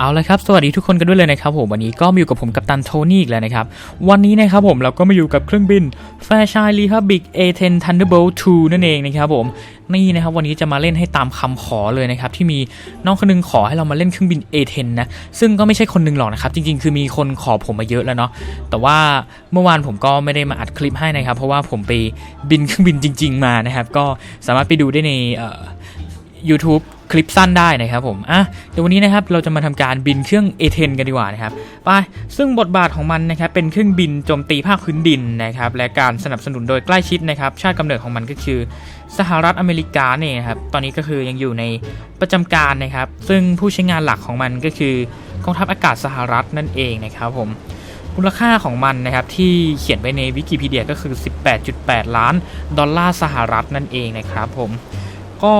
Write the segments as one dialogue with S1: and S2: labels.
S1: เอาละครับ สวัสดีทุกคนกันด้วยเลยนะครับผมวันนี้ก็มาอยู่กับผมกัปตันโทนี่อีกแล้วนะครับ วันนี้นะครับผมเราก็มาอยู่กับเครื่องบิน f a i r s h i n Republic A10 Thunderbolt 2 นั่นเองนะครับผมนี่นะครับวันนี้จะมาเล่นให้ตามคำขอเลยนะครับที่มีน้องคนนึงขอให้เรามาเล่นเครื่องบิน A10 นะซึ่งก็ไม่ใช่คนหนึงหรอกนะครับจริงๆ คือมีคนขอผมมาเยอะแล้วเนาะแต่ว่าเมื่อวานผมก็ไม่ได้มาอัดคลิปให้นะครับ เพราะว่าผมไปบินเครื่องบินจริง ๆ มานะครับก็สามารถไปดูได้ในเอ่อ YouTube คลิปสั้นได้นะครับผมอะเดี๋ยววันนี้นะครับเราจะมาทำการบินเครื่อง A10 กันดีกว่านะครับไปซึ่งบทบาทของมันนะครับเป็นเครื่องบินโจมตีภาคพื้นดินนะครับและการสนับสนุนโดยใกล้ชิดนะครับชาติกำเนิดของมันก็คือสหรัฐอเมริกาเนี่ยครับตอนนี้ก็คือยังอยู่ในประจำการนะครับ ซึ่งผู้ใช้งานหลักของมันก็คือกองทัพอากาศสหรัฐนั่นเองนะครับผมมูลค่าของมันนะครับที่เขียนไว้ในวิกิพีเดียก็คือ 18.8 ล้านดอลลาร์สหรัฐนั่นเองนะครับผมก็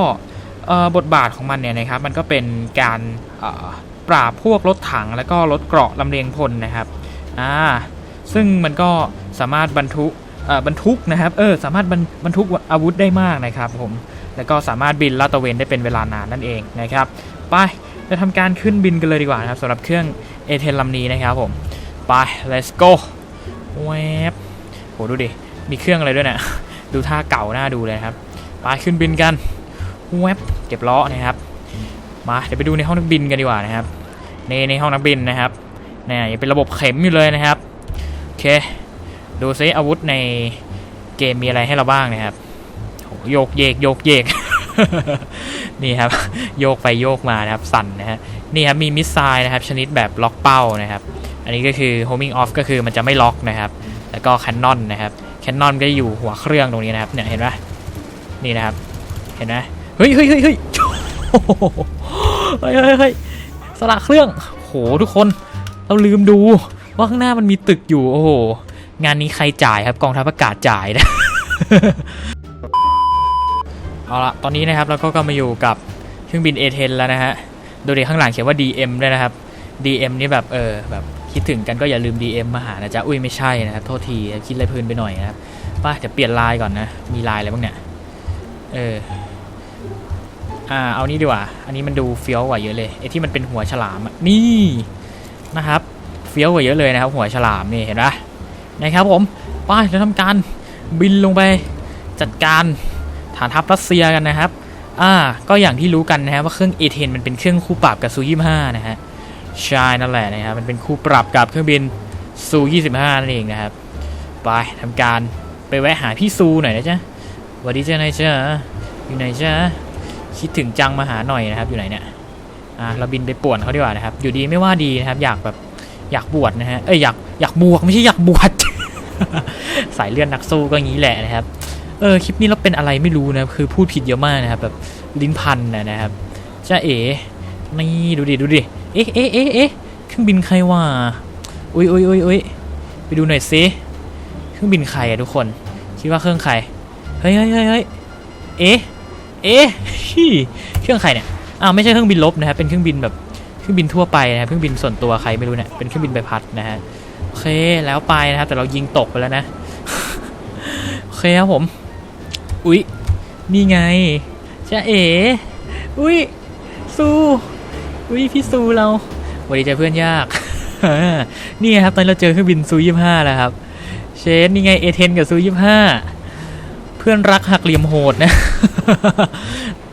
S1: บทบาทของมันเนี่ยนะครับมันก็เป็นการปราบพวกรถถังแล้วก็รถเกราะลำเลียงพลนะครับอ่าซึ่งมันก็สามารถบรรทุกบรรทุกนะครับเออสามารถบรรบรรทุกอาวุธได้มากนะครับผมแล้วก็สามารถบินลาดตระเวนได้เป็นเวลานานนั่นเองนะครับไปจะทำการขึ้นบินกันเลยดีกว่านะครับสำหรับเครื่อง A10 ลำนี้นะครับผมไป let's go แวบโหดูดิ มีเครื่องอะไรด้วยเนี่ยดูท่าเก่าหน้าดูเลยครับ ไปขึ้นบินกันแวบ เก็บล้อนะครับ มาเดี๋ยวไปดูในห้องนักบินกันดีกว่านะครับ ในในห้องนักบินนะครับเนี่ยยังเป็นระบบเข็มอยู่เลยนะครับโอเค ดูซิอาวุธในเกมมีอะไรให้เราบ้างนะครับโยกเยกโยกเยกนี่ครับโยกไปโยกมานะครับสั่นนะฮะนี่ครับมีมิสไซล์นะครับ ชนิดแบบล็อกเป้านะครับ อันนี้ก็คือ homing off ก็คือมันจะไม่ล็อกนะครับ แล้วก็แคนนอนนะครับแคนนอนก็อยู่หัวเครื่องตรงนี้นะครับเนี่ยเห็นไหมนี่นะครับ เห็นไหม ฮ้ยเฮ้ยเฮ้ยเฮ้ยเฮ้ยเฮ้ยสละเครื่องโหทุกคนเราลืมดูว่าข้างหน้ามันมีตึกอยู่โอ้โหงานนี้ใครจ่ายครับกองทัพอากาศจ่ายนะเอาละตอนนี้นะครับเราก็กำลังมาอยู่กับเครื่องบิน A10 แล้วนะฮะดูดิข้างหลังเขียนว่า DM ด้วยนะครับ DM นี่แบบเออแบบคิดถึงกันก็อย่าลืม DM มาหานะจ๊ะอุ้ยไม่ใช่นะครับโทษทีคิดอะไรพลินไปหน่อยนะครับไป้าเดี๋ยวเปลี่ยนลายก่อนนะ มีลายอะไรบ้างเนี่ยเออ อ่าเอานี้ดีกว่า อันนี้มันดูเฟี้ยวกว่าเยอะเลยไอ้ที่มันเป็นหัวฉลามนี่นะครับเฟี้ยวกว่าเยอะเลยนะครับ หัวฉลามนี่เห็นปะนะครับผมไปจะทำการบินลงไปจัดการฐานทัพรัสเซียกันนะครับอ่าก็อย่างที่รู้กันนะครับว่าเครื่อง A10 มันเป็นเครื่องคู่ปรับกับซู25นะฮะใช่นั่นแหละนะครับมันเป็นคู่ปรับกับเครื่องบินซู25นั่นเองนะครับไปทำการไปแวะหาพี่ซูหน่อยนะจ๊ะสวัสดีเจ้านายจ้าอยู่ไหนจ้า คิดถึงจังมาหาหน่อยนะครับอยู่ไหนเนี่ยอ่าเราบินไปป่วนเขาดีกว่านะครับ อยู่ดีไม่ว่าดีนะครับ อยากแบบอยากบวชนะฮะเอ้ยอยากอยากบวกไม่ใช่อยากบวชสายเลือดนักสู้ก็งี้แหละนะครับเออคลิปนี้เราเป็นอะไรไม่รู้นะคือพูดผิดเยอะมากนะครับแบบลิ้นพันนะนะครับจ้าเอ๋นี่ดูดิดูดิเอ๊ะเอ๊ะเอ๊ะเอ๊ะเครื่องบินใครวะอุ้ยอุ้ยอุ้ยอุ้ยไปดูหน่อยสิเครื่องบินใครอะทุกคน คิดว่าเครื่องใครเฮ้ยเฮ้ยเฮ้ยเฮ้ยเอ๊ะ เอ๊ะเครื่องใครเนี่ยอ้าวไม่ใช่เครื่องบินลบนะครับเป็นเครื่องบินแบบเครื่องบินทั่วไปนะครับเครื่องบินส่วนตัวใครไม่รู้เนี่ยเป็นเครื่องบินใบพัดนะฮะโอเคแล้วไปนะครับแต่เรายิงตกไปแล้วนะโอเคครับผมอุ๊ยนี่ไงจ้เอ๋อุ๊ยสู้ อุ้ยพี่ซูเราสวัดีจ้าเพื่อนยากนี่ครับตอนเราเจอเครื่องบินซูยี่ห้าแล้วครับเชนนี่ไงเอเทนกับซูยี่ห้า เพื่อนรักหักเหลี่ยมโหดนะ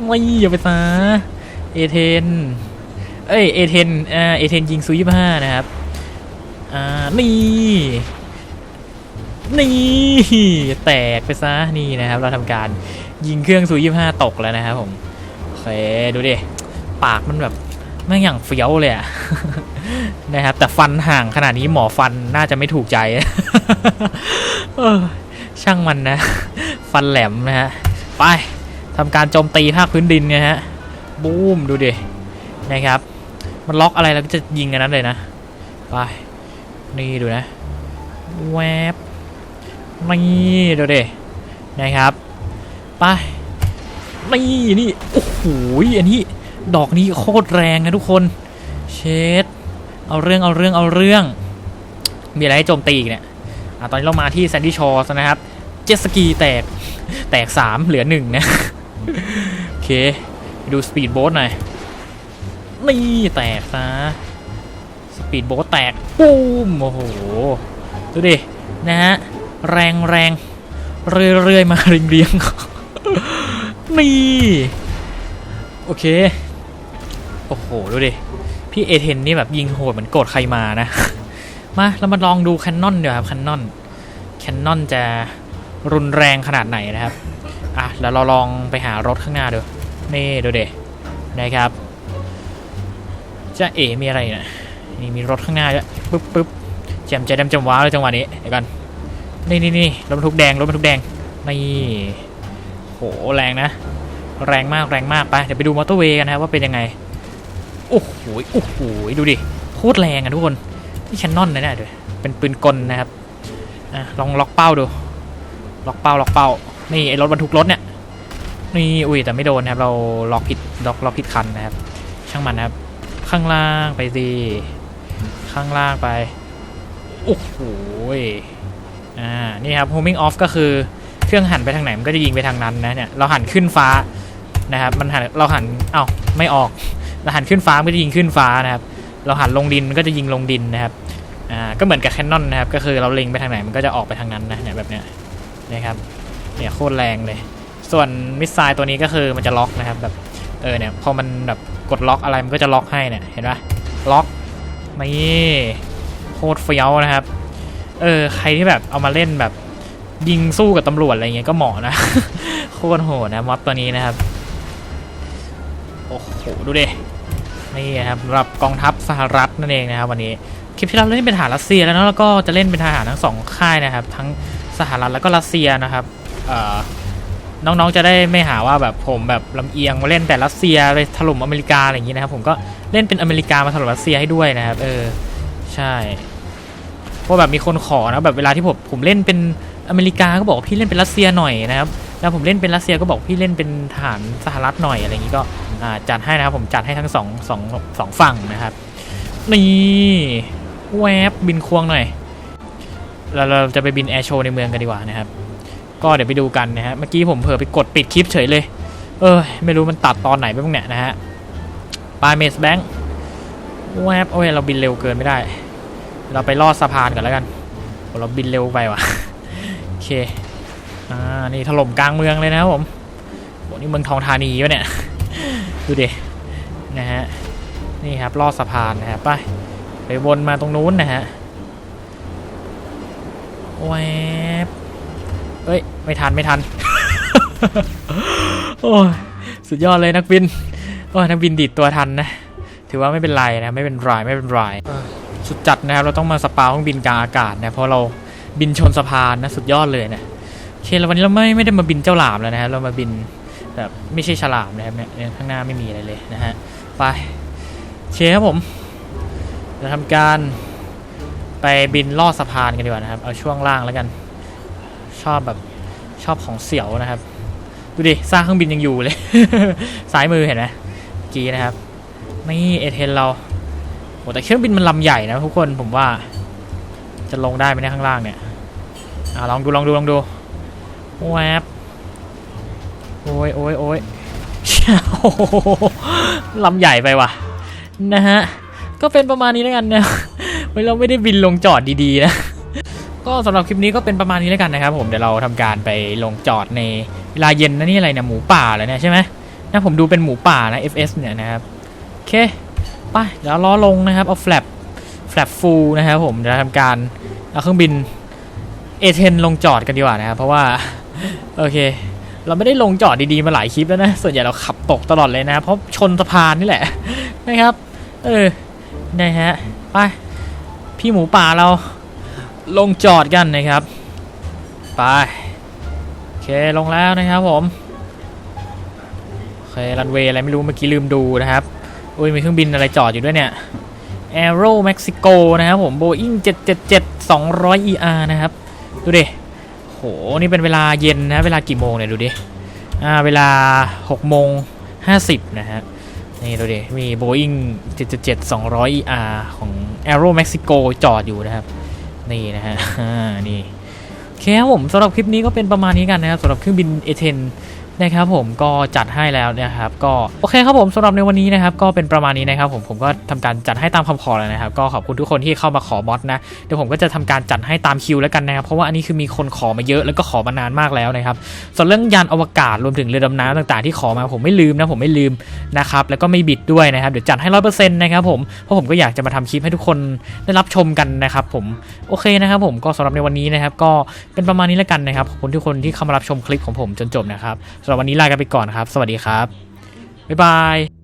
S1: ไม่อย่าไปซะเอเทน เอ้ยเอเทนอ่าเอเทนยิงซูยี่ห้านะครับ อ่า นี่ นี่ แตกไปซะ นี่นะครับ เราทำการยิงเครื่องซูยี่ห้าตกแล้วนะครับผมโอเคดูดิ ปากมันแบบแม่งอย่างเฟี้ยวเลยอะนะครับ แต่ฟันห่างขนาดนี้หมอฟันน่าจะไม่ถูกใจช่างมันนะ ฟันแหลมนะฮะ ไปทำการโจมตีภาคพื้นดินนี่ยฮะ บูมดูดิ นะครับ มันล็อกอะไรแล้วก็จะยิงกันนั้นเลยนะ ไป นี่ดูนะ แวบนี่ดูดิ นะครับ ไป นี่นี่ โอ้โห อันนี้ ดอกนี้โคตรแรงนะทุกคน เชดเอาเรื่องเอาเรื่องเอาเรื่อง มีอะไรให้โจมตีอีกเนี่ยอตอนนี้เรามาที่แซนดี้ชอร์นะครับ เจ็ตสกีแตก แตกสามเหลือหนึ่งนะ โอเคไปดูสปีดโบ๊ทหน่อย นี่แตกซะสปีดโบ๊ทแตก ปุ้ม โอ้โห ดูดิ นะฮะ แรงแรงเรื่อยๆ มาเรียงเรียงๆนี่ โอเค โอ้โห ดูดิ พี่เอเทนนี่แบบยิงโหดเหมือนโกรธใครมานะ มา เรามาลองดูแคนนอนเดี๋ยวครับแคนนอนแคนนอนจะ รุนแรงขนาดไหนนะครับ อะแล้วเราลองไปหารถข้างหน้าดู นี่ดูเดนะครับจะเอ๋มีอะไรนะนี่มีรถข้างหน้าด้วยปึ๊บปึ๊บแจมใจดำจำว้าเลยจังหวะนี้เดี๋ยวกันนี่นี่นี่รถบรรทุกแดงรถบรรทุกแดงนี่โหแรงนะ แรงมากแรงมากไปเดี๋ยวไปดูมอเตอร์เวย์กันนะครับว่าเป็นยังไงโอ้โหโอ้โหดูดิโคตรแรงอะทุกคนนี่แคนนอนนะเนี่ยดูเป็นปืนกลนะครับอะลองล็อกเป้าดู ล็อกเป้าล็อกเป้านี่ไอ้รถบรรทุกรถเนี่ยนี่อุ้ยแต่ไม่โดนนะครับเราล็อกผิดล็อกล็อกผิดคันนะครับ ช่างมันนะครับ ข้างล่างไปสิข้างล่างไปโอ้โหอ่านี่ครับ homing off ก็คือเครื่องหันไปทางไหนมันก็จะยิงไปทางนั้นนะเนี่ยเราหันขึ้นฟ้านะครับมันหันเราหันเอ้าไม่ออกเราหันขึ้นฟ้ามันก็จะยิงขึ้นฟ้านะครับ เราหันลงดินมันก็จะยิงลงดินนะครับอ่าก็เหมือนกับแคนนอนนะครับก็คือเราเล็งไปทางไหนมันก็จะออกไปทางนั้นนะเนี่ยแบบเนี้ย นะครับเนี่ยโคตรแรงเลย ส่วนมิสไซล์ตัวนี้ก็คือมันจะล็อกนะครับแบบเออเนี่ยพอมันแบบกดล็อกอะไรมันก็จะล็อกให้เนี่ยเห็นปะล็อกนี่โคตรเฟี้ยวนะครับ เออใครที่แบบเอามาเล่นแบบยิงสู้กับตำรวจอะไรเงี้ยก็เหมาะนะ โคตรโหดนะม็อบตัวนี้นะครับ โอ้โหดูดินี่นะครับสำหรับกองทัพสหรัฐนั่นเองนะครับ วันนี้คลิปที่เราเล่นเป็นทหารรัสเซียแล้วเนะแล้วก็จะเล่นเป็นทหารทั้งสองค่ายนะครับ ทั้ง สหรัฐแล้วก็รัสเซียนะครับน้องๆจะได้ไม่หาว่าแบบผมแบบลำเอียงมาเล่นแต่รัสเซียไปถล่มอเมริกาอะไรอย่างนี้นะครับผมก็เล่นเป็นอเมริกามาถล่มรัสเซียให้ด้วยนะครับเออใช่เพราะแบบมีคนขอนะแบบเวลาที่ผมผมเล่นเป็นอเมริกาก็บอกพี่เล่นเป็นรัสเซียหน่อยนะครับแล้วผมเล่นเป็นรัสเซียก็บอกพี่เล่นเป็นทหารสหรัฐหน่อยอะไรอย่างนี้ก็จัดให้นะครับผมจัดให้ทั้งสองสองสองฝั่งนะครับนี่แวบบินควงหน่อย แล้วเราจะไปบินแอร์โชว์ในเมืองกันดีกว่านะครับ ก็เดี๋ยวไปดูกันนะฮะ เมื่อกี้ผมเผลอไปกดปิดคลิปเฉยเลย เออ ไม่รู้มันตัดตอนไหนไปบ้างเนี่ยนะฮะปลายเมสแบงค์แวบโอ้ยเราบินเร็วเกินไม่ได้ เราไปลอดสะพานกันแล้วกันเราบินเร็วไปว่ะ โอเค อ่า นี่ถล่มกลางเมืองเลยนะครับผมโหนี่เมืองทองธานีวะเนี่ย ดูดิ นะฮะ นี่ครับลอดสะพานนะครับไป ไปวนมาตรงนู้นนะฮะ แวบเอ้ย ไม่ทันไม่ทัน โอ้ยสุดยอดเลยนักบิน โอ้ยนักบินดีดตัวทันนะ ถือว่าไม่เป็นไรนะ ไม่เป็นไรไม่เป็นไรเออสุดจัดนะครับ เราต้องมาสปาเครื่องบินกลางอากาศนะ เพราะเราบินชนสะพานนะสุดยอดเลยนะโอเคแล้ววันนี้เราไม่ไม่ได้มาบินเจ้าหลามแล้วนะฮะเรามาบินแบบไม่ใช่ฉลามนะครับเนี่ยเนี่ยข้างหน้าไม่มีอะไรเลยนะฮะ ไปโอเคครับผม จะทำการ ไปบินลอดสะพานกันดีกว่านะครับ เอาช่วงล่างแล้วกัน ชอบแบบชอบของเสียวนะครับ ดูดิสร้างเครื่องบินยังอยู่เลย ซ้ายมือเห็นไหมกีนะครับ นี่เอเทนเราโอ้แต่เครื่องบินมันลำใหญ่นะทุกคนผมว่า จะลงได้ไหมเนี่ยข้างล่างเนี่ยอ่าลองดูลองดูลองดูแวบโอ้ยโอ้ยโอ้ยโอ้โหลำใหญ่ไปว่ะนะฮะ ก็เป็นประมาณนี้แล้วกันนะ เราไม่ได้บินลงจอดดีๆนะ ก็สำหรับคลิปนี้ก็เป็นประมาณนี้แล้วกันนะครับ ผมเดี๋ยวเราทำการไปลงจอดในเวลาเย็นนะนี่อะไรเนี่ยหมูป่าเลยเนี่ยใช่ไหมนะผมดูเป็นหมูป่านะ FS เนี่ยนะครับโอเคไปเดี๋ยวล้อลงนะครับเอาแฟลปแฟลปฟูลนะครับผมเดี๋ยวทำการเอาเครื่องบิน A10 ลงจอดกันดีกว่านะครับเพราะว่าโอเค เราไม่ได้ลงจอดดีๆมาหลายคลิปแล้วนะส่วนใหญ่เราขับตกตลอดเลยนะ เพราะชนสะพานนี่แหละนะครับ เออนะฮะไป พี่หมูป่าเราลงจอดกันนะครับ ไป โอเคลงแล้วนะครับผม โอเครันเวย์อะไรไม่รู้เมื่อกี้ลืมดูนะครับ อุ้ยมีเครื่องบินอะไรจอดอยู่ด้วยเนี่ย Aero Mexico นะครับผม Boeing 777 200 ER นะครับ ดูดิ โห นี่เป็นเวลาเย็นนะ เวลากี่โมงเนี่ย ดูดิ อ่า เวลา 6 โมง 50 นะฮะ นี่ดูดิมี Boeing 777 200 ER ของ Aero Mexico จอดอยู่นะครับ นี่นะฮะนี่โอเคครับผมสำหรับคลิปนี้ก็เป็นประมาณนี้กันนะครับสำหรับเครื่องบิน A10 นะครับผมก็จัดให้แล้วนะครับก็โอเคครับผมสำหรับในวันนี้นะครับก็เป็นประมาณนี้นะครับผมผมก็ทำการจัดให้ตามคำขอแล้วนะครับก็ขอบคุณทุกคนที่เข้ามาขอมอดนะเดี๋ยวผมก็จะทำการจัดให้ตามคิวแล้วกันนะครับเพราะว่าอันนี้คือมีคนขอมาเยอะแล้วก็ขอมานานมากแล้วนะครับส่วนเรื่องยานอวกาศรวมถึงเรือดำน้ำต่างๆ ที่ขอมาผมไม่ลืมนะผมไม่ลืมนะครับแล้วก็ไม่บิดด้วยนะครับเดี๋ยวจัดให้ร้อยเปอร์เซ็นต์นะครับผมเพราะผมก็อยากจะมาทำคลิปให้ทุกคนได้รับชมกันนะครับผมโอเคนะครับผมก็สำหรับในวันนี้นะครับก็เป็นประมาณนี้แล้วกันนะครับขอบคุณทุกคนที่เข้ามารับชมคลิปของผมจนจบนะครับสำหรับวันนี้ลากันไปก่อนครับ สวัสดีครับ บ๊ายบาย